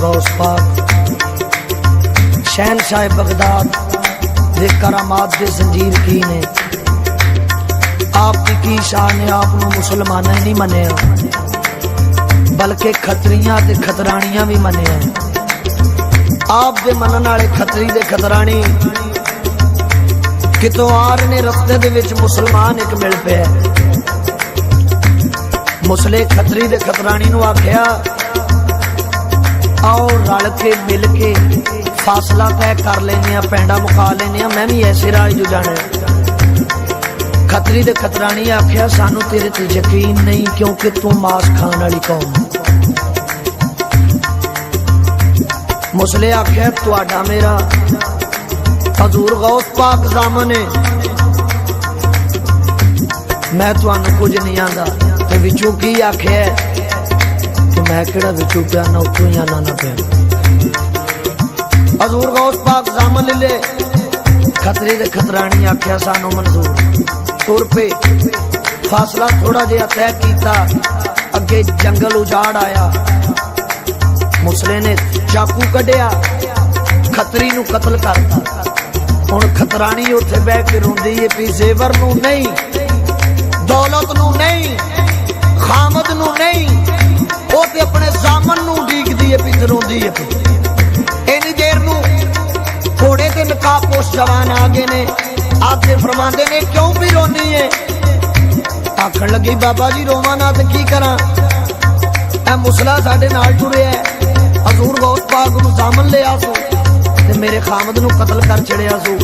ਗੌਸ ਪਾਕ ਸ਼ਹਿਨशाह ਬਗਦਾਦ, ਦੇ ਕਰਾਮਾਤ ਦੇ ਜ਼ੰਜੀਰ ਕੀ ਨੇ? ਆਪ ਦੀ ਕੀ ਸ਼ਾਨ ਨੇ ਆਪ ਨੂੰ ਮੁਸਲਮਾਨਾਂ ਨਹੀਂ ਮੰਨਿਆ। ਬਲਕਿ ਖੱਤਰੀਆਂ ਤੇ ਖਤਰਾਣੀਆਂ ਵੀ ਮੰਨਿਆ। ਆਪ ਦੇ ਮੰਨਣ ਵਾਲੇ ਖਤਰੀ ਦੇ ਖਤਰਾਣੀ। ਕਿਤੋਂ ਆ ਰਹੇ ਨੇ ਰਸਤੇ ਦੇ ਵਿੱਚ ਮੁਸਲਮਾਨ ਇੱਕ ਮਿਲ ਪਿਆ। ਮੁਸਲੇ ਖਤਰੀ ਦੇ ਖਤਰਾਣੀ ਨੂੰ ਆਖਿਆ ਆਓ ਰਲ ਕੇ ਮਿਲ ਕੇ ਫਾਸਲਾ ਤੈਅ ਕਰ ਲੈਨੇ ਆ ਪੈਂਡਾ ਮੁਕਾ ਲੈਨੇ ਆ ਮੈਂ ਵੀ ਐਸੇ ਰਾਜ ਜੋ ਜਾਣਾ ਖੱਤਰੀ ਦੇ ਖਤਰਾਣੀ ਆਖਿਆ, ਸਾਨੂੰ ਤੇਰੇ ਤੇ ਯਕੀਨ ਨਹੀਂ, ਕਿਉਂਕਿ ਤੂੰ ਮਾਸ ਖਾਣ ਵਾਲੀ ਕੌਮ ਮੁਸਲੇ ਆਖਿਆ, ਤੁਹਾਡਾ ਮੇਰਾ ਹਜ਼ੂਰ ਗੌਸ ਪਾਕ ਸਾਹਮਣੇ ਮੈਂ ਤੁਹਾਨੂੰ ਕੁਝ ਨਹੀਂ ਆਂਦਾ। ਤੇ ਵਿੱਚੋਂ ਕੀ ਆਖਿਆ ਮੈਂ ਕਿਹੜਾ ਵਿੱਚੋਂ ਪਿਆ ਨਾ ਉੱਤੋਂ ਹੀ ਆਣਾ ਨਾ ਪਿਆ। ਹਜ਼ੂਰ ਗੌਸ ਪਾਕ ਸਾਹਮਣੇ ਲੈ ਖਤਰੇ ਦੇ ਖਤਰਾਣੀ ਆਖਿਆ ਸਾਨੂੰ ਮਨਜ਼ੂਰ। ਤੁਰ ਪਏ। ਫਾਸਲਾ ਥੋੜਾ ਜਿਹਾ ਤੈਅ ਕੀਤਾ। ਅੱਗੇ ਜੰਗਲ ਉਜਾੜ ਆਇਆ। ਮੁਸਲੇ ਨੇ ਚਾਕੂ ਕੱਢਿਆ। ਖਤਰੀ ਨੂੰ ਕਤਲ ਕਰਤਾ। ਹੁਣ ਖਤਰਾਣੀ ਉੱਥੇ ਬਹਿ ਕੇ ਰੋਂਦੀ ਏ ਵੀ ਜ਼ੇਵਰ ਨੂੰ ਨਹੀਂ, ਦੌਲਤ ਨੂੰ ਨਹੀਂ, ਖਾਮਦ ਨੂੰ ਨਹੀਂ। ਆਪੇ ਨੇ, ਕਿਉਂ ਵੀ ਰੋਨੀ ਏ? ਆਖਣ ਲੱਗੀ, ਬਾਬਾ ਜੀ, ਰੋਵਾਂ ਨਾ ਤੇ ਕੀ ਕਰਾਂ? ਇਹ ਮੁਸਲਾ ਸਾਡੇ ਨਾਲ ਟੁਰਿਆ ਹਜ਼ੂਰ ਗੌਸ ਪਾਕ ਨੂੰ ਸਾਹਮਣ ਲਿਆ ਸੋ, ਤੇ ਮੇਰੇ ਖਾਮਦ ਨੂੰ ਕਤਲ ਕਰ ਛੜਿਆ ਸੋ।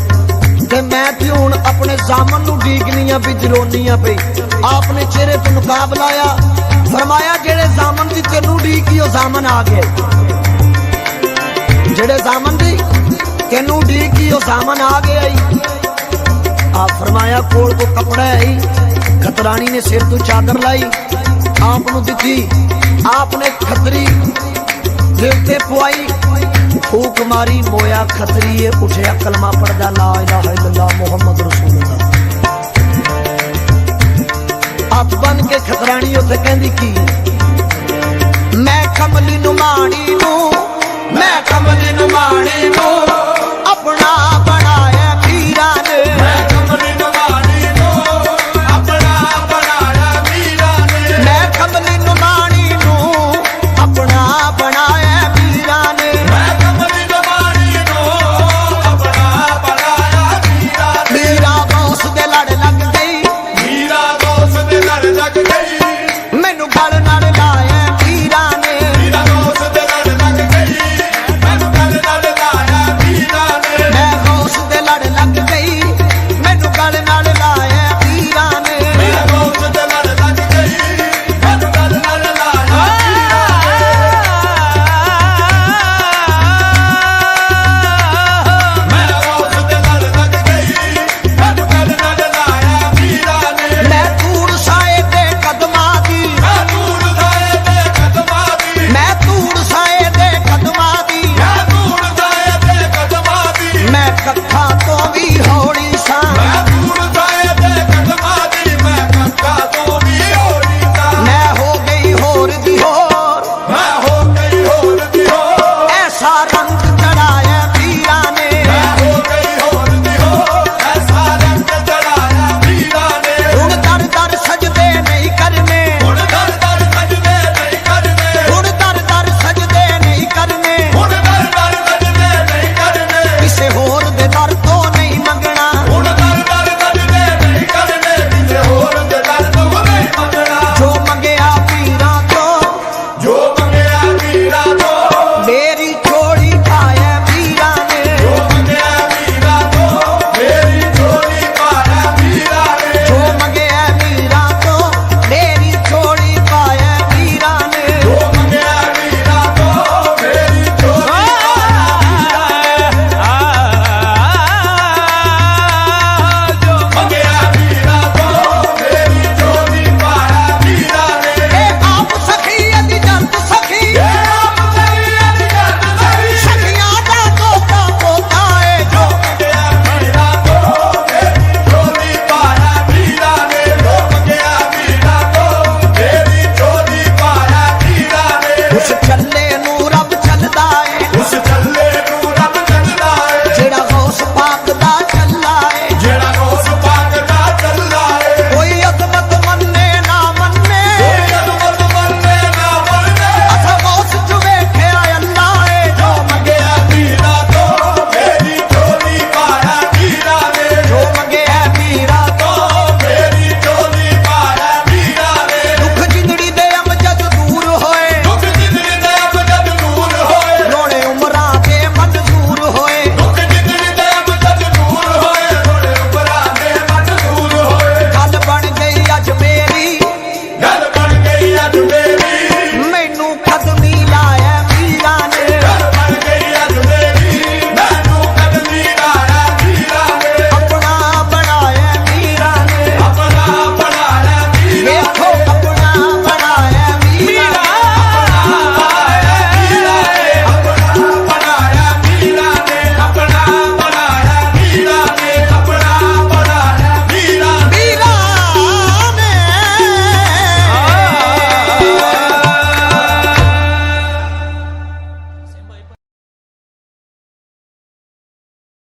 ਤੇ ਮੈਂ ਤੇ ਹੁਣ ਆਪਣੇ ਜ਼ਾਮਨ ਨੂੰ ਢੀਕਨੀਆਂ ਵੀ ਜਰੋਨੀਆਂ ਪਈ। ਆਪਨੇ ਚਿਹਰੇ ਤੇ ਨਕਾਬ ਲਾਇਆ। ਫਰਮਾਇਆ, ਜਿਹੜੇ ਜ਼ਾਮਨ ਦੀ ਤੈਨੂੰ ਢੀਕੀ ਉਹ ਜ਼ਾਮਨ ਆ ਗਏ। ਜਿਹੜੇ ਜ਼ਾਮਨ ਦੀ ਤੈਨੂੰ ਢੀਕੀ ਉਹ ਜ਼ਾਮਨ ਆ ਗਿਆ ਈ ਫਰਮਾਇਆ, ਕੋਲ ਕੋ ਕਪੜਾ ਹੈ ਖਤਰਾਣੀ ਨੇ ਸਿਰ ਤੋਂ ਚਾਦਰ ਲਾਈ, ਆਪ ਨੂੰ ਦਿੱਤੀ। ਆਪ ਨੇ ਖਤਰੀ ਦਿਲ ਤੇ ਪਵਾਈ ਫੂਕ ਮਾਰੀ, ਮੋਇਆ ਖਤਰੀਏ ਉਠਿਆ ਕਲਮਾ ਪੜਦਾ ਲਾ ਇਲਾਹਾ ਇਲੱਲਾਹ ਮੁਹੰਮਦ ਰਸੂਲullah। ਹੱਥ ਬਨ ਕੇ ਖਤਰਾਣੀ ਉੱਥੇ ਕਹਿੰਦੀ ਕੀ? ਮੈਂ ਕਮਲੀ ਨੂੰ ਮਾਣੀ ਨੂੰ, ਮੈਂ ਕਮਲੀ ਨੂੰ ਮਾਣੀ ਨੂੰ, ਆਪਣਾ